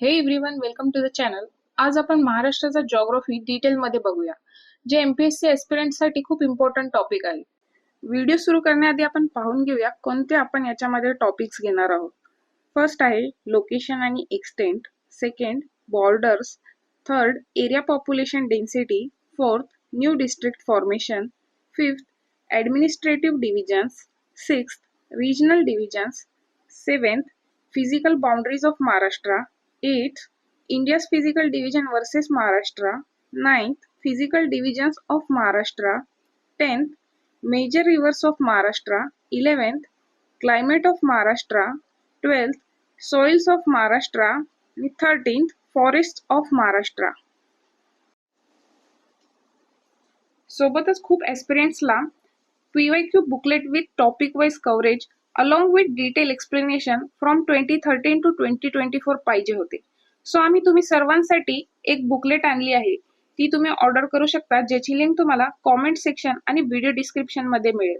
हे everyone welcome to the channel आज आपण महाराष्ट्राचा जॉग्राफी डिटेलमध्ये बघूया जे एमपीएससी एस्पिरंटसाठी खूप इम्पॉर्टंट टॉपिक आहे. व्हिडिओ सुरू करण्याआधी आपण पाहून घेऊया कोणते आपण याच्यामध्ये टॉपिक्स घेणार आहोत. फर्स्ट आहे लोकेशन आणि extent second borders third area population density fourth new district formation fifth administrative divisions sixth regional divisions seventh physical boundaries of Maharashtra eight India's physical division versus Maharashtra ninth physical divisions of Maharashtra tenth major rivers of Maharashtra eleventh climate of Maharashtra twelfth soils of Maharashtra आणि thirteenth forest of Maharashtra सोबतच खूप एक्सपिरियन्सला P Y Q booklet with topic wise coverage along with detail explanation from twenty thirteen to twenty twenty four पाहिजे होते. So आम्ही तुम्ही सर्वांसाठी एक booklet आणली आहे. ती तुम्ही ऑर्डर करू शकता ज्याची लिंक तुम्हाला कॉमेंट सेक्शन आणि व्हिडिओ डिस्क्रिप्शनमध्ये मिळेल.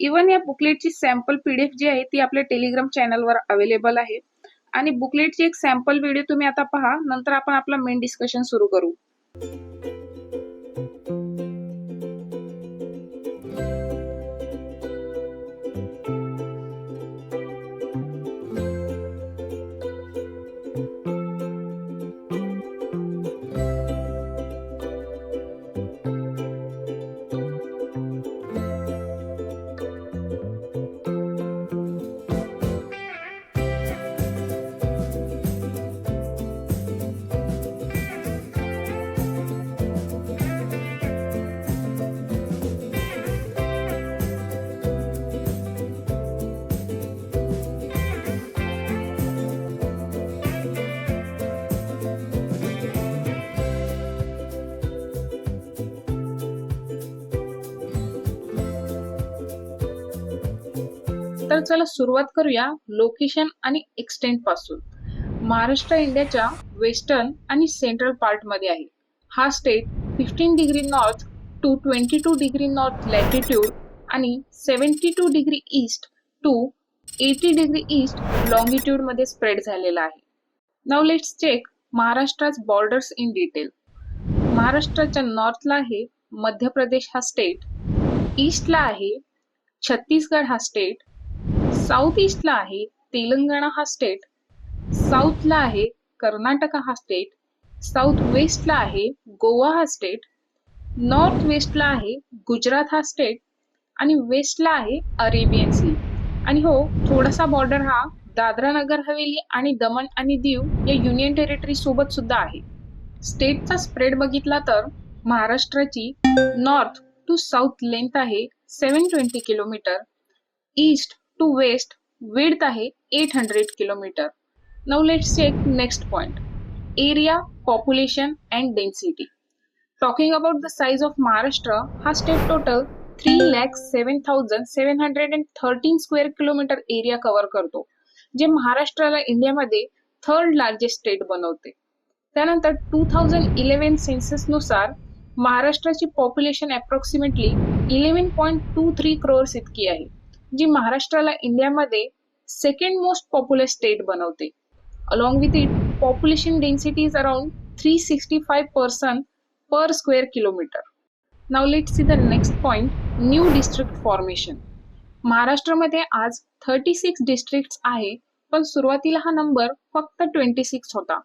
इवन या बुकलेटची सॅम्पल पीडीएफ जी आहे ती आपल्या टेलिग्राम चॅनलवर अवेलेबल आहे. आणि बुकलेटची एक सॅम्पल व्हिडिओ तुम्ही आता पहा नंतर आपण आपला मेन डिस्कशन सुरू करू. तर चला सुरुवात करूया लोकेशन आणि एक्सटेंटपासून. महाराष्ट्र इंडियाच्या वेस्टर्न आणि सेंट्रल पार्टमध्ये आहे. हा state fifteen degree north to twenty two degree north latitude आणि seventy two degree east to eighty degree east लॉंगिट्यूडमध्ये spread झालेला आहे. नाव लेट्स चेक महाराष्ट्राच बॉर्डर्स इन डिटेल महाराष्ट्राच्या नॉर्थला आहे मध्य प्रदेश हा स्टेट ईस्टला आहे छत्तीसगड हा स्टेट साऊथ ईस्टला आहे तेलंगणा हा स्टेट साऊथला आहे कर्नाटक हा स्टेट साऊथ वेस्टला आहे गोवा हा स्टेट नॉर्थ वेस्टला आहे गुजरात हा स्टेट आणि वेस्टला आहे अरेबियन सी आणि हो थोडासा बॉर्डर हा दादरा नगर हवेली आणि दमण आणि दीव या युनियन टेरिटरी सोबत सुद्धा आहे. स्टेटचा स्प्रेड बघितला तर महाराष्ट्राची नॉर्थ टू साऊथ लेंथ आहे seven twenty kilometre east to west width आहे eight hundred kilometre now let's check next point area population and density talking about the size of Maharashtra हा state total three lakh seven thousand seven hundred and thirteen square kilometre area cover करतो जे महाराष्ट्राला इंडियामध्ये third largest state बनवते. त्यानंतर to thousand eleven सेन्ससनुसार महाराष्ट्राची population approximately eleven point two three crores इतकी आहे. जी महाराष्ट्राला इंडियामध्ये सेकंड मोस्ट पॉप्युलर स्टेट बनवते. Along with it population density is around three sixty five person per square kilometre now let see the next point new district formation महाराष्ट्रामध्ये आज thirty six district आहे पण सुरुवातीला हा नंबर फक्त twenty six होता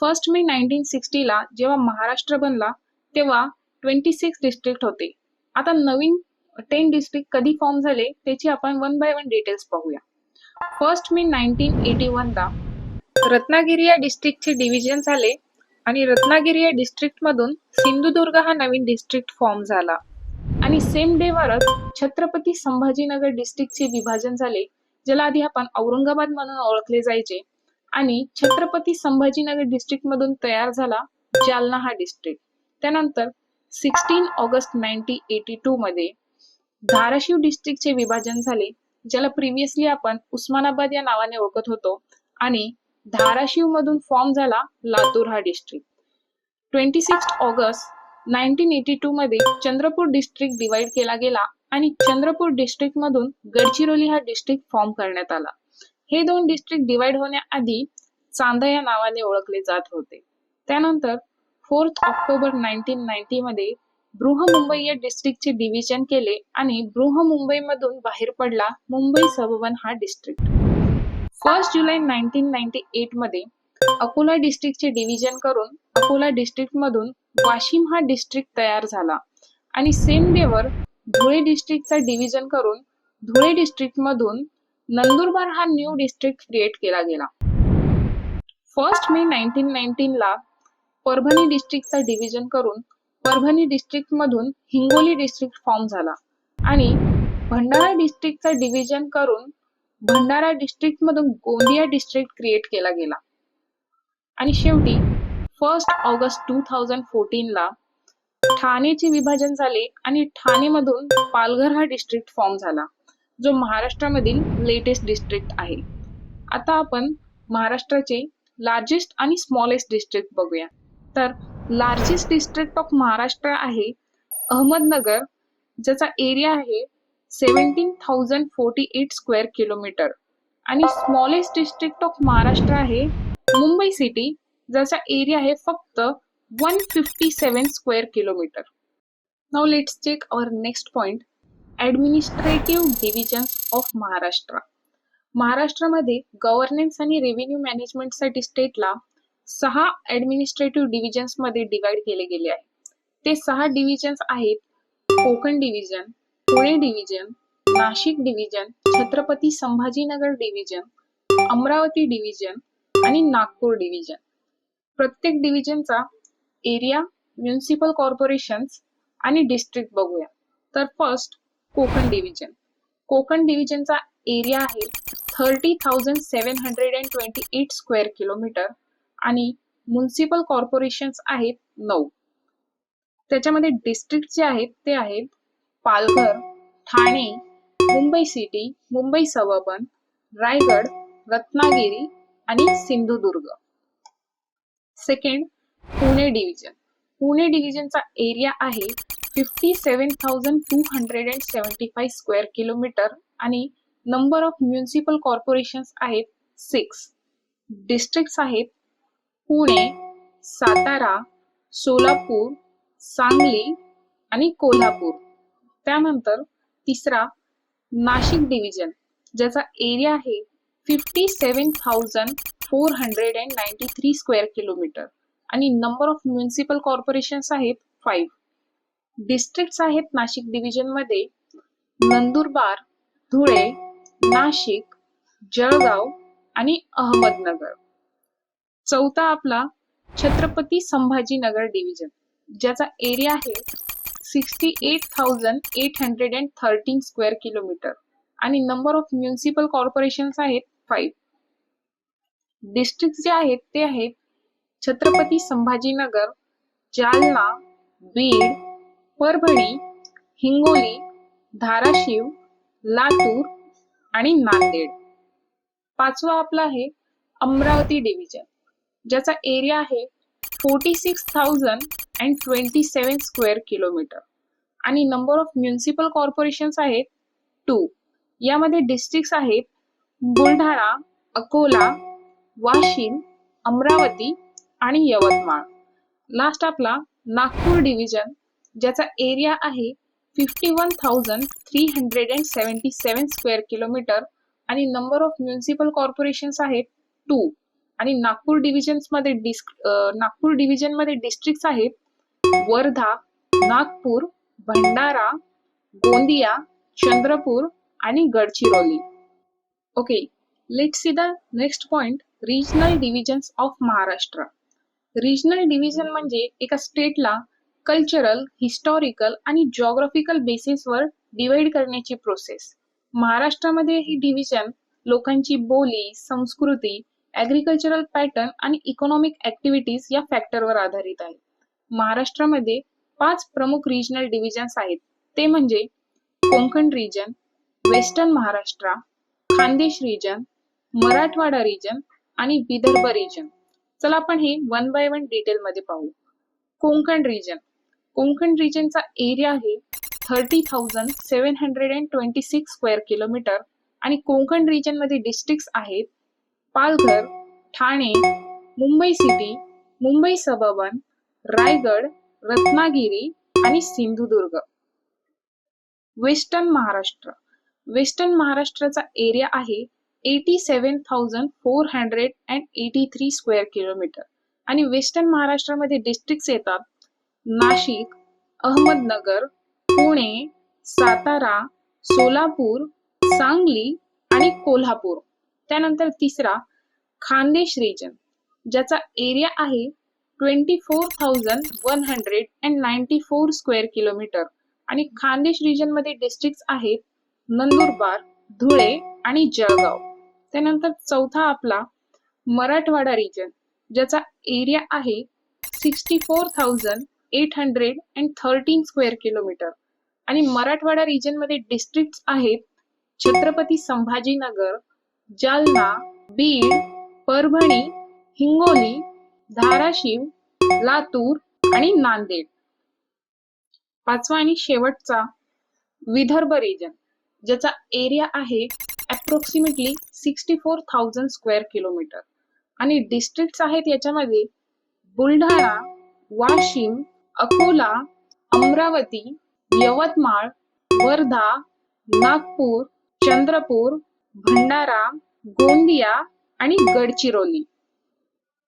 first May nineteen सिक्स्टीला जेव्हा महाराष्ट्र बनला तेव्हा ट्वेंटी सिक्स डिस्ट्रिक्ट होते. आता नवीन टेन डिस्ट्रिक्ट कधी फॉर्म झाले त्याची आपण वन बाय वन डिटेल्स पाहूया. फर्स्ट मे नाईन्टीन एटी वनला रत्नागिरी या डिस्ट्रिक्टचे डिव्हिजन झाले आणि रत्नागिरी या डिस्ट्रिक्टमधून सिंधुदुर्ग हा नवीन डिस्ट्रिक्ट फॉर्म झाला. आणि सेम डेवरच छत्रपती संभाजीनगर डिस्ट्रिक्टचे विभाजन झाले ज्याला आधी आपण औरंगाबाद म्हणून ओळखले जायचे आणि छत्रपती संभाजीनगर डिस्ट्रिक्ट मधून तयार झाला जालना हा डिस्ट्रिक्ट त्यानंतर sixteen August nineteen eighty two मध्ये धाराशिव डिस्ट्रिक्टचे विभाजन झाले ज्याला प्रिव्हियसली आपण उस्मानाबाद या नावाने ओळखत होतो आणि धाराशिव मधून फॉर्म झाला लातूर हा district twenty six August nineteen eighty two मध्ये चंद्रपूर डिस्ट्रिक्ट डिवाइड केला गेला आणि चंद्रपूर डिस्ट्रिक्ट मधून गडचिरोली हा डिस्ट्रिक्ट फॉर्म करण्यात आला. हे दोन डिस्ट्रिक्ट डिवाइड होण्याआधी चांदा या नावाने ओळखले जात होते. त्यानंतर फोर्थ ऑक्टोबर नाईन्टीन नाईन्टी मध्ये बृहमुंबई या डिस्ट्रिक्टचे डिव्हिजन केले आणि बृहमुंबईमधून बाहेर पडला मुंबई सबवन हा district first July nineteen ninety एटमध्ये Akola डिस्ट्रिक्टचे डिव्हिजन करून अकोला डिस्ट्रिक्टमधून वाशिम हा डिस्ट्रिक्ट तयार झाला. आणि सेम डेवर धुळे डिस्ट्रिक्टचा डिव्हिजन करून धुळे डिस्ट्रिक्ट मधून नंदुरबार हा न्यू डिस्ट्रिक्ट क्रिएट केला गेला. फर्स्ट मे नाईन्टीन नाईन्टीन ला परभणी डिस्ट्रिक्टचा डिव्हिजन करून परभणी डिस्ट्रिक्ट मधून हिंगोली डिस्ट्रिक्ट फॉर्म झाला. आणि भंडारा डिस्ट्रिक्टचा डिव्हिजन करून भंडारा डिस्ट्रिक्ट मधून गोंदिया डिस्ट्रिक्ट क्रिएट केला गेला. आणि शेवटी first August two thousand fourteen ला ठाणेचे विभाजन झाले आणि ठाणेमधून पालघर हा डिस्ट्रिक्ट फॉर्म झाला जो महाराष्ट्रामधील लेटेस्ट डिस्ट्रिक्ट आहे. आता आपण महाराष्ट्राचे लार्जेस्ट आणि स्मॉलेस्ट डिस्ट्रिक्ट बघूया. तर लार्जेस्ट डिस्ट्रिक्ट ऑफ महाराष्ट्र आहे अहमदनगर ज्याचा एरिया आहे seventeen thousand forty eight square kilometre. आणि स्मॉलेस्ट डिस्ट्रिक्ट ऑफ महाराष्ट्र आहे मुंबई सिटी ज्याचा एरिया आहे फक्त one fifty seven square kilometre. Now let's check our next point. Administrative divisions of Maharashtra. महाराष्ट्रामध्ये गव्हर्नन्स आणि रेव्हेन्यू मॅनेजमेंटसाठी स्टेटला सहा ऍडमिनिस्ट्रेटिव्ह डिव्हिजन्समध्ये डिवाइड केले गेले आहे. ते सहा डिव्हिजन्स आहेत Konkan division Pune division Nashik division Chhatrapati Sambhajinagar division Amravati division आणि नागपूर डिव्हिजन प्रत्येक डिव्हिजनचा एरिया म्युन्सिपल कॉर्पोरेशन आणि डिस्ट्रिक्ट बघूया. तर फर्स्ट कोकण डिव्हिजन कोकण डिव्हिजनचा एरिया आहे thirty thousand seven hundred and twenty eight square kilometre आणि म्युन्सिपल कॉर्पोरेशन्स आहेत नऊ. त्याच्यामध्ये डिस्ट्रिक्ट जे आहेत ते आहेत पालघर ठाणे मुंबई सिटी मुंबई सबअर्बन रायगड रत्नागिरी आणि सिंधुदुर्ग. सेकंड पुणे डिव्हिजन पुणे डिव्हिजनचा एरिया आहे fifty seven thousand two hundred and seventy five square kilometre आणि नंबर ऑफ म्युन्सिपल कॉर्पोरेशन्स आहेत सिक्स डिस्ट्रिक्ट्स आहेत पुणे सातारा सोलापूर सांगली आणि कोल्हापूर. त्यानंतर तिसरा नाशिक डिव्हिजन ज्याचा एरिया आहे fifty seven thousand four hundred and ninety three square kilometre आणि नंबर ऑफ म्युन्सिपल कॉर्पोरेशन्स आहेत फाईव्ह डिस्ट्रिक्ट्स आहेत नाशिक डिव्हिजनमध्ये नंदुरबार धुळे नाशिक जळगाव आणि अहमदनगर. चौथा आपला छत्रपती संभाजीनगर डिव्हिजन ज्याचा एरिया आहे sixty eight thousand eight hundred and thirteen square kilometre आणि नंबर ऑफ म्युन्सिपल कॉर्पोरेशन्स आहेत फाईव्ह डिस्ट्रिक्ट जे आहेत ते आहेत छत्रपती संभाजीनगर जालना बीड परभणी हिंगोली धाराशिव लातूर आणि नांदेड. पाचवा आपला आहे अमरावती डिव्हिजन ज्याचा एरिया आहे forty six thousand and twenty seven square kilometre आणि नंबर ऑफ म्युन्सिपल कॉर्पोरेशन्स आहेत टू यामध्ये डिस्ट्रिक्ट आहेत बुलढाणा अकोला वाशिम अमरावती आणि यवतमाळ. लास्ट आपला नागपूर डिव्हिजन ज्याचा एरिया आहे fifty one thousand three hundred and seventy seven square kilometre आणि नंबर ऑफ म्युन्सिपल कॉर्पोरेशन्स आहेत टू आणि नागपूर डिव्हिजन्समध्ये नागपूर डिव्हिजनमध्ये डिस्ट्रिक्ट आहेत. वर्धा नागपूर भंडारा गोंदिया चंद्रपूर आणि Gadchiroli. Okay let see the next point regional divisions of Maharashtra regional division म्हणजे एका स्टेटला कल्चरल हिस्टॉरिकल आणि जॉग्राफिकल बेसिसवर डिवाइड करण्याची प्रोसेस महाराष्ट्रामध्ये ही डिव्हिजन लोकांची बोली संस्कृती ऍग्रिकल्चरल पॅटर्न आणि इकॉनॉमिक ऍक्टिव्हिटीज या फॅक्टरवर आधारित आहे. महाराष्ट्रामध्ये पाच प्रमुख रिजनल डिव्हिजन्स आहेत. ते म्हणजे Konkan region western Maharashtra Khandesh region Marathwada region आणि विदर्भ रिजन चला आपण हे वन बाय वन डिटेलमध्ये पाहू. कोकण रिजन कोंकण रिजनचा एरिया आहे thirty thousand seven hundred and twenty six square kilometre आणि कोंकण रिजनमध्ये डिस्ट्रिक्ट आहेत पालघर ठाणे मुंबई सिटी मुंबई सबर्बन रायगड रत्नागिरी आणि सिंधुदुर्ग. वेस्टर्न महाराष्ट्र. वेस्टर्न महाराष्ट्राचा एरिया आहे eighty seven thousand four hundred and eighty three square kilometre. आणि वेस्टर्न महाराष्ट्रामध्ये डिस्ट्रिक्ट येतात नाशिक अहमदनगर पुणे सातारा सोलापूर सांगली आणि कोल्हापूर. त्यानंतर तिसरा खानदेश रिजन ज्याचा एरिया आहे twenty four thousand one hundred and ninety four square kilometre आणि खानदेश रिजनमध्ये डिस्ट्रिक्ट आहेत नंदुरबार धुळे आणि जळगाव. त्यानंतर चौथा आपला मराठवाडा रिजन ज्याचा एरिया आहे sixty four thousand eight hundred and thirteen square kilometre आणि मराठवाडा रिजनमध्ये डिस्ट्रिक्ट आहेत छत्रपती संभाजीनगर जालना बीड परभणी हिंगोली धाराशिव लातूर आणि नांदेड. पाचवा आणि शेवटचा विदर्भ रिजन ज्याचा एरिया आहे approximately sixty four thousand square kilometre आणि डिस्ट्रिक्ट आहेत याच्यामध्ये बुलढाणा वाशिम अकोला अमरावती यवतमाळ वर्धा नागपूर चंद्रपूर भंडारा गोंदिया आणि गडचिरोली.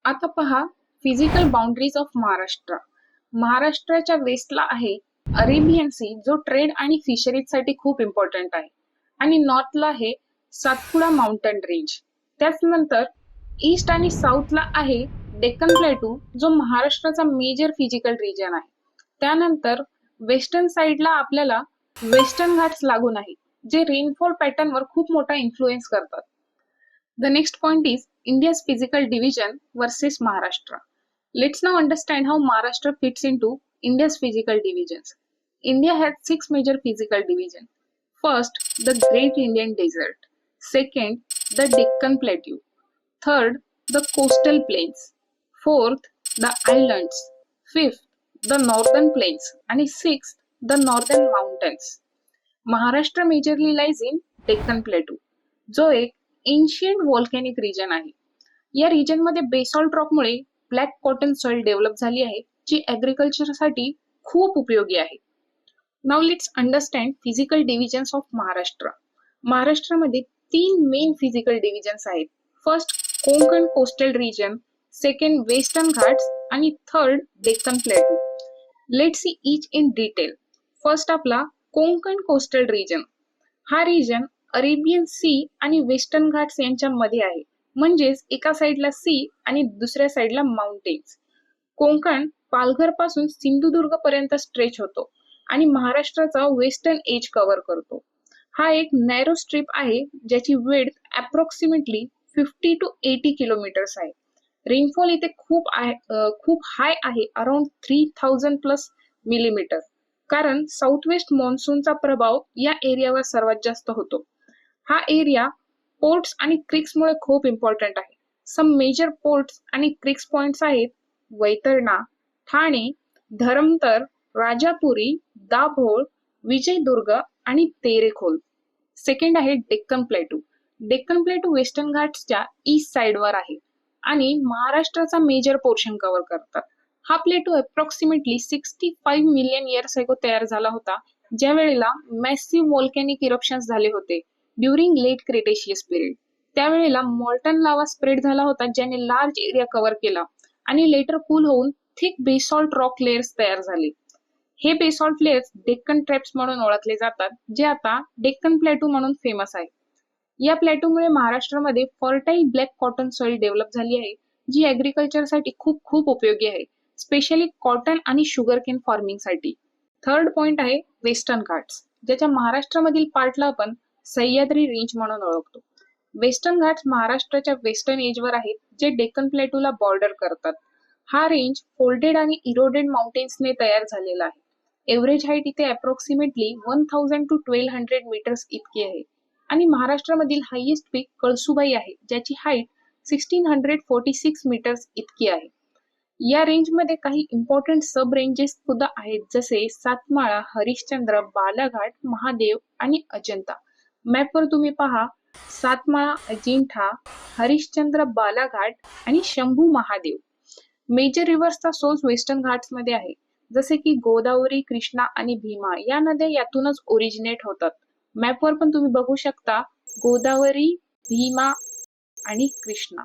आता पहा फिजिकल बाउंड्रीज ऑफ महाराष्ट्र. महाराष्ट्राच्या वेस्टला आहे अरेबियन सी जो ट्रेड आणि फिशरीजसाठी खूप इम्पॉर्टंट आहे. आणि नॉर्थला आहे सातपुडा माउंटन रेंज त्याचनंतर ईस्ट आणि साऊथला आहे डेक्कन प्लेटू जो महाराष्ट्राचा मेजर फिजिकल रिजन आहे. त्यानंतर वेस्टर्न साईडला आपल्याला वेस्टर्न घाट्स लागून आहे जे रेनफॉल पॅटर्नवर खूप मोठा इन्फ्लुएन्स करतात the next point is India's physical division versus Maharashtra let's now understand how Maharashtra fits into India's physical divisions. India had six major physical divisions. First, the Great Indian Desert. Second, the Deccan Plateau. Third, the coastal plains. Fourth, the islands. Fifth, the northern plains. And sixth, the northern mountains. Maharashtra majorly lies in Deccan plateau जो एक ancient volcanic region आहे. या रिजनमध्ये basalt रॉकमुळे black cotton soil develop झाली आहे जी ॲग्रिकल्चरसाठी खूप उपयोगी आहे. Now let's understand physical divisions of Maharashtra महाराष्ट्रामध्ये तीन मेन फिजिकल डिव्हिजन्स आहेत. First Konkan coastal region second Western Ghats आणि third Deccan plateau let see each in detail first आपला कोंकण कोस्टल रिजन हा रिजन अरेबियन सी आणि western Ghats यांच्यामध्ये आहे. म्हणजेच एका साइडला सी आणि दुसऱ्या साइडला माउंटेन्स कोंकण पालघरपासून सिंधुदुर्ग पर्यंत स्ट्रेच होतो आणि महाराष्ट्राचा वेस्टर्न एज कव्हर करतो. हा एक नॅरो स्ट्रीप आहे ज्याची width approximately fifty to eighty kilometres आहे. रेनफॉल इथे खूप आहे खूप हाय आहे around three thousand plus millimetre कारण साऊथ वेस्ट मॉन्सूनचा प्रभाव या एरियावर सर्वात जास्त होतो. हा एरिया पोर्ट्स आणि क्रिक्समुळे खूप इम्पॉर्टंट आहे. सम मेजर पोर्ट्स आणि क्रिक्स पॉइंट्स आहेत वैतरणा ठाणे धरमतर राजापुरी दाभोळ विजयदुर्ग आणि तेरेखोल. सेकंड आहे Deccan plateau. Deccan plateau Western घाट्सच्या east साइडवर आहे आणि महाराष्ट्राचा मेजर पोर्शन कव्हर करतात. हा plateau approximately sixty five million years ago तयार झाला होता. ज्या वेळेला मॅसिव्ह वॉल्कॅनिक इरप्शन झाले होते. ड्युरिंग लेट क्रिटेशियस पिरियड त्यावेळेला मॉल्टन लावा स्प्रेड झाला होता ज्याने लार्ज एरिया कव्हर केला. आणि लेटर कूल होऊन थिक बेसॉल्ट रॉक लेयर्स तयार झाले. हे बेसॉल्ट लेयर्स डेक्कन ट्रॅप्स म्हणून ओळखले जातात जे आता डेक्कन प्लॅटू म्हणून फेमस आहे. या प्लॅटूमुळे महाराष्ट्रामध्ये fertile black cotton soil develop झाली आहे जी ऍग्रिकल्चरसाठी खूप खूप उपयोगी आहे. स्पेशली कॉटन आणि शुगरकेन फार्मिंगसाठी फार्मिंगसाठी. थर्ड पॉइंट आहे वेस्टर्न घाट्स ज्याच्या महाराष्ट्रामधील पार्टला आपण सह्याद्री रेंज म्हणून ओळखतो. वेस्टर्न घाट्स महाराष्ट्राच्या वेस्टर्न एजवर आहेत जे डेक्कन प्लेटूला बॉर्डर करतात. हा रेंज फोल्डेड आणि इरोडेड माउंटेन्सने तयार झालेला आहे. एव्हरेज हाईट इथे approximately one thousand to twelve hundred metres इतकी आहे. आणि महाराष्ट्रामधील हायेस्ट पीक कळसुबाई आहे ज्याची height sixteen hundred forty six metres इतकी आहे. या रेंजमध्ये काही इम्पॉर्टंट सब रेंजेस सुद्धा आहेत. जसे सातमाळा हरिश्चंद्र बालाघाट महादेव आणि अजंता. मॅपवर तुम्ही पहा. सातमाळा अजिंठा हरिश्चंद्र बालाघाट आणि शंभू महादेव. मेजर रिव्हर्सचा सोर्स वेस्टर्न घाट्समध्ये आहे. जसे की गोदावरी कृष्णा आणि भीमा या नद्या यातूनच ओरिजिनेट होतात. मॅपवर पण तुम्ही बघू शकता. गोदावरी भीमा आणि कृष्णा.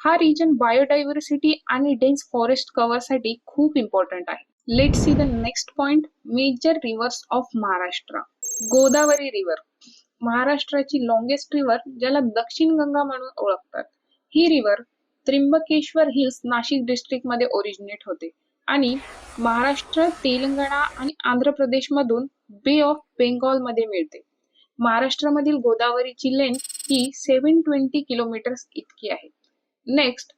हा रिजन बायोडायव्हर्सिटी आणि डेन्स फॉरेस्ट कव्हरसाठी खूप इम्पॉर्टंट आहे. Let see the next point major rivers of Maharashtra Godavari river महाराष्ट्राची लॉंगेस्ट रिव्हर ज्याला दक्षिण गंगा म्हणून ओळखतात. ही रिव्हर त्र्यंबकेश्वर हिल्स नाशिक डिस्ट्रिक्टमध्ये ओरिजिनेट होते. आणि महाराष्ट्र तेलंगणा आणि आंध्र प्रदेश मधून बे ऑफ बेंगॉलमध्ये मिळते. महाराष्ट्रामधील गोदावरीची लेंथ ही सेव्हन ट्वेंटी किलोमीटर्स इतकी आहे. नेक्स्ट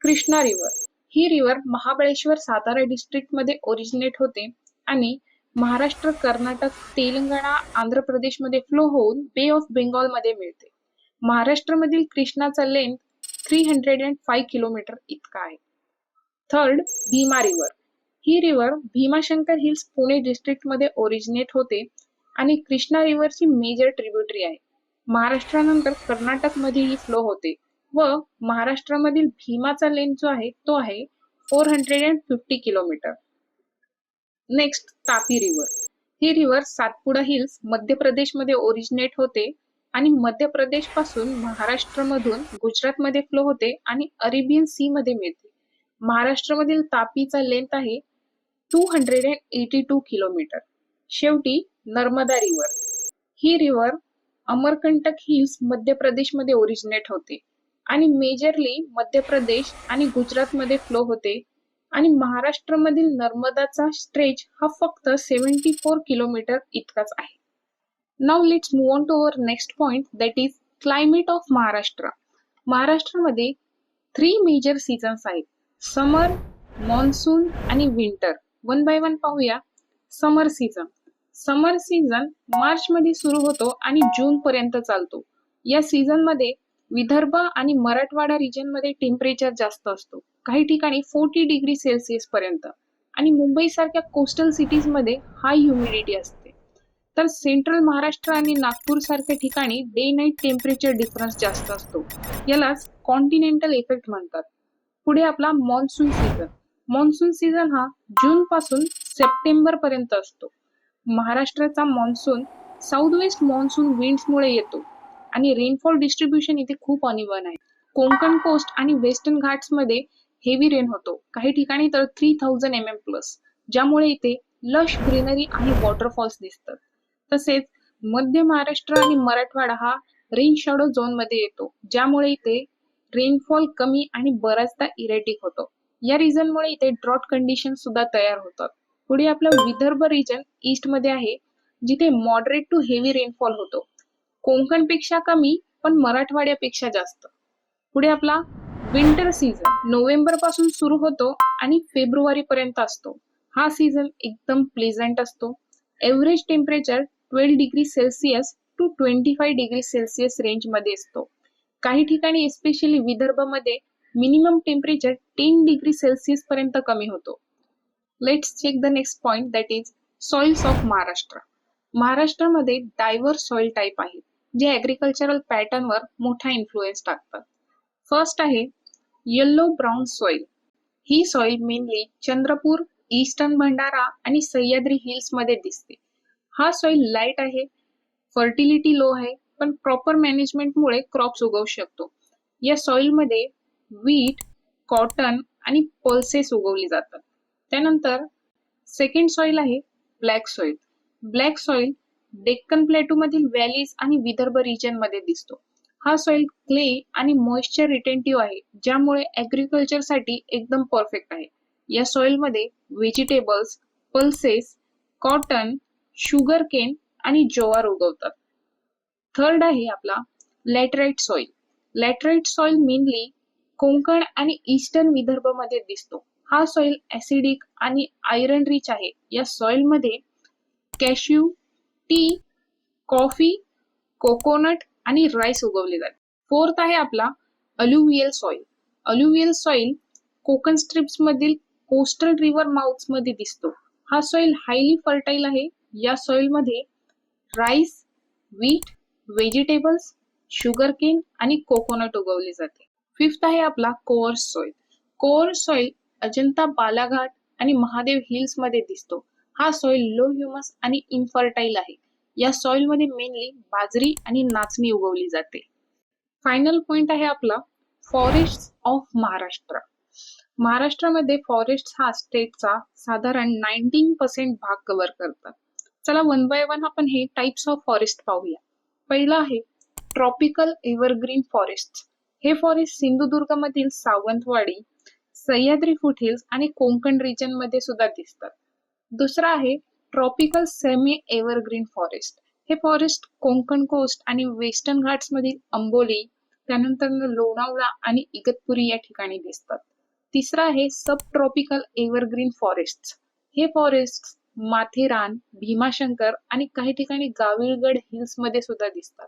कृष्णा रिव्हर ही रिव्हर महाबळेश्वर सातारा डिस्ट्रिक्टमध्ये ओरिजिनेट होते आणि महाराष्ट्र कर्नाटक तेलंगणा आंध्र प्रदेशमध्ये फ्लो होऊन बे ऑफ बेंगॉलमध्ये मिळते. महाराष्ट्रामधील कृष्णाचा length three hundred and five kilometre इतका आहे. थर्ड भीमा रिव्हर ही रिव्हर भीमाशंकर हिल्स पुणे डिस्ट्रिक्टमध्ये ओरिजिनेट होते आणि कृष्णा रिव्हरची मेजर ट्रिब्युटरी आहे. महाराष्ट्रानंतर कर्नाटकमध्ये ही फ्लो होते. व महाराष्ट्रामधील भीमाचा लेन जो आहे तो आहे four hundred and fifty kilometre next Tapi river he river Satpura hills मध्य प्रदेशमध्ये ओरिजिनेट होते आणि मध्य प्रदेशपासून महाराष्ट्रमधून गुजरातमध्ये फ्लो होते आणि अरेबियन सी मध्ये मिळते. महाराष्ट्रामधील तापीचा लेंथ आहे two hundred and eighty two kilometre शेवटी नर्मदा रिव्हर ही रिव्हर अमरकंटक हिल्स मध्य प्रदेशमध्ये ओरिजिनेट होते. आणि मेजरली मध्य प्रदेश आणि गुजरातमध्ये फ्लो होते. आणि महाराष्ट्रामधील नर्मदाचा स्ट्रेच हा फक्त सेव्हन्टी फोर किलोमीटर इतकाच आहे. Now let's move on to our next point that is climate of Maharashtra. महाराष्ट्रामध्ये थ्री मेजर सीझन्स आहेत. समर मॉन्सून आणि विंटर वन बाय वन पाहूया. Summer season summer season March मध्ये सुरू होतो आणि जून पर्यंत चालतो. या सीझनमध्ये विदर्भ आणि मराठवाडा रिजनमध्ये टेम्परेचर जास्त असतो. काही ठिकाणी फोर्टी डिग्री सेल्सिअस पर्यंत आणि मुंबई सारख्या कोस्टल सिटीजमध्ये हाय ह्युमिडिटी असते. तर सेंट्रल महाराष्ट्र आणि नागपूर सारख्या ठिकाणी डे नाईट टेम्परेचर डिफरन्स जास्त असतो. यालाच कॉन्टिनेंटल इफेक्ट म्हणतात. पुढे आपला मॉन्सून सीझन मॉन्सून सीझन हा जून पासून सप्टेंबर पर्यंत असतो. महाराष्ट्राचा मॉन्सून साऊथ वेस्ट मॉन्सून विंड्समुळे येतो. आणि रेनफॉल डिस्ट्रीब्युशन इथे खूप अनिवन आहे. कोंकण कोस्ट आणि वेस्टर्न घाट्समध्ये हेवी रेन होतो. काही ठिकाणी तर three thousand M M plus ज्यामुळे इथे लश ग्रीनरी आणि वॉटरफॉल्स दिसतात. तसेच मध्य महाराष्ट्र आणि मराठवाडा हा रेन शॅडो झोनमध्ये येतो ज्यामुळे इथे रेनफॉल कमी आणि बराचदा इरेटिक होतो. या रिझनमुळे इथे ड्रॉट कंडिशन सुद्धा तयार होतात. पुढे आपला विदर्भ रिजन ईस्टमध्ये आहे जिथे मॉडरेट टू हेवी रेनफॉल होतो. कोकणपेक्षा कमी पण मराठवाड्यापेक्षा जास्त. पुढे आपला विंटर सीझन नोव्हेंबरपासून सुरू होतो आणि फेब्रुवारी पर्यंत असतो. हा सीझन एकदम प्लेझंट असतो. Average temperature twelve degree Celsius to twenty five degree Celsius रेंजमध्ये असतो. काही ठिकाणी एस्पेशली विदर्भामध्ये minimum temperature ten degree Celsius पर्यंत कमी होतो. Let's check the next point that is soils of Maharashtra महाराष्ट्रामध्ये डायव्हर्स सॉइल टाईप आहेत. जे ॲग्रिकल्चरल पॅटर्नवर मोठा इन्फ्लुएन्स टाकतात. फर्स्ट आहे येल्लो ब्राऊन सॉइल ही soil mainly Chandrapur eastern Bhandara आणि सह्याद्री हिल्समध्ये दिसते. हा सॉइल लाइट आहे फर्टिलिटी लो आहे पण प्रॉपर मॅनेजमेंटमुळे क्रॉप्स उगवू शकतो. या सॉइलमध्ये वीट कॉटन आणि पल्सेस उगवली जातात. त्यानंतर सेकंड सॉइल आहे black soil black soil Deccan plateau मधील व्हॅलीज आणि विदर्भ रिजनमध्ये दिसतो. हा सॉइल क्ले आणि मॉइश्चर रिटेंटिव्ह आहे ज्यामुळे ऍग्रिकल्चरसाठी एकदम परफेक्ट आहे. या सॉइलमध्ये vegetables pulses cotton sugar cane आणि ज्वार उगवतात. थर्ड आहे आपला laterite soil laterite soil mainly Konkan आणि ईस्टर्न विदर्भमध्ये दिसतो. हा सॉइल ऍसिडिक आणि आयरन रिच आहे. या सॉइलमध्ये कॅश्यू टी कॉफी कोकोनट आणि राईस उगवले जाते. फोर्थ आहे आपला alluvial soil alluvial soil Konkan strips मधील कोस्टल रिव्हर माउथमध्ये दिसतो. हा सॉइल हायली फर्टाईल आहे. या सॉइलमध्ये rice wheat vegetables sugar cane आणि कोकोनट उगवले जाते. फिफ्थ आहे आपला coarse soil coarse soil Ajanta Balaghat आणि महादेव हिल्समध्ये दिसतो. हा सॉइल लो ह्युमस आणि इन्फर्टाईल आहे. या सॉइलमध्ये मेनली बाजरी आणि नाचणी उगवली जाते. फायनल पॉइंट आहे आपला फॉरेस्ट ऑफ महाराष्ट्र. महाराष्ट्रामध्ये फॉरेस्ट हा स्टेटचा साधारण नाईन्टीन पर्सेंट भाग कव्हर करतात. चला वन बाय वन आपण हे टाइप्स ऑफ फॉरेस्ट पाहूया. पहिलं आहे ट्रॉपिकल एव्हरग्रीन फॉरेस्ट हे फॉरेस्ट सिंधुदुर्गमधील सावंतवाडी सह्याद्री फुटहिल्स आणि कोंकण रिजनमध्ये सुद्धा दिसतात. दुसरं आहे ट्रॉपिकल सेमी एव्हरग्रीन फॉरेस्ट. हे फॉरेस्ट कोंकण कोस्ट आणि वेस्टर्न घाट्समधील अंबोली त्यानंतर लोणावळा आणि इगतपुरी या ठिकाणी दिसतात. तिसरं आहे सब ट्रॉपिकल एव्हरग्रीन फॉरेस्ट हे फॉरेस्ट माथेरान भीमाशंकर आणि काही ठिकाणी गाविळगड हिल्समध्ये सुद्धा दिसतात.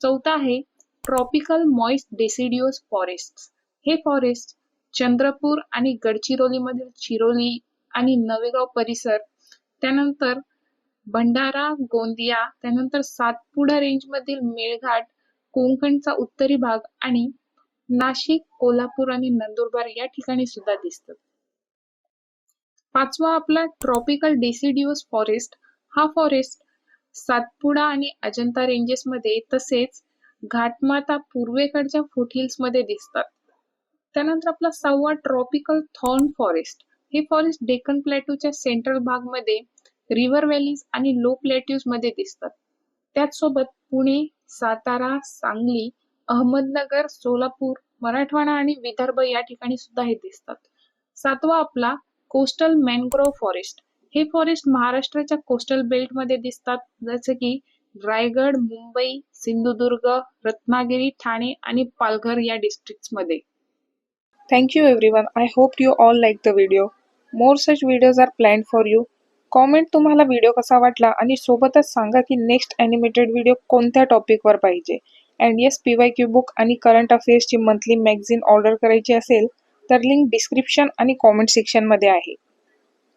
चौथा आहे ट्रॉपिकल मॉइस्ट डेसिडिओस फॉरेस्ट हे फॉरेस्ट चंद्रपूर आणि गडचिरोलीमधील चिरोली आणि नवेगाव परिसर त्यानंतर भंडारा गोंदिया त्यानंतर सातपुडा रेंज मधील मेळघाट कोंकणचा उत्तरी भाग आणि नाशिक कोल्हापूर आणि नंदुरबार या ठिकाणी सुद्धा दिसतात. पाचवा आपला ट्रॉपिकल डेसिडिओस फॉरेस्ट हा फॉरेस्ट सातपुडा आणि अजंता रेंजेस मध्ये तसेच घाटमाता पूर्वेकडच्या फुटहिल्समध्ये दिसतात. त्यानंतर आपला सहावा ट्रॉपिकल थॉर्न फॉरेस्ट हे फॉरेस्ट डेक्कन प्लॅटूच्या सेंट्रल भागमध्ये रिव्हर व्हॅलीज आणि लो प्लॅट्यूजमध्ये दिसतात. त्याचसोबत पुणे सातारा सांगली अहमदनगर सोलापूर मराठवाडा आणि विदर्भ या ठिकाणी सुद्धा हे दिसतात. सातवा आपला कोस्टल मॅनग्रोव्ह फॉरेस्ट हे फॉरेस्ट महाराष्ट्राच्या कोस्टल बेल्टमध्ये दिसतात. जसे की रायगड मुंबई सिंधुदुर्ग रत्नागिरी ठाणे आणि पालघर या डिस्ट्रिक्ट्समध्ये. Every one I hope you all like the video more such videos are plan for you comment तुम्हाला व्हिडिओ कसा वाटला आणि सोबतच सांगा की नेक्स्ट ॲनिमेटेड व्हिडिओ कोणत्या टॉपिकवर पाहिजे. And yes P Y Q book आणि करंट अफेअर्सची मंथली मॅगझिन ऑर्डर करायची असेल तर लिंक डिस्क्रिप्शन आणि कॉमेंट सेक्शनमध्ये आहे.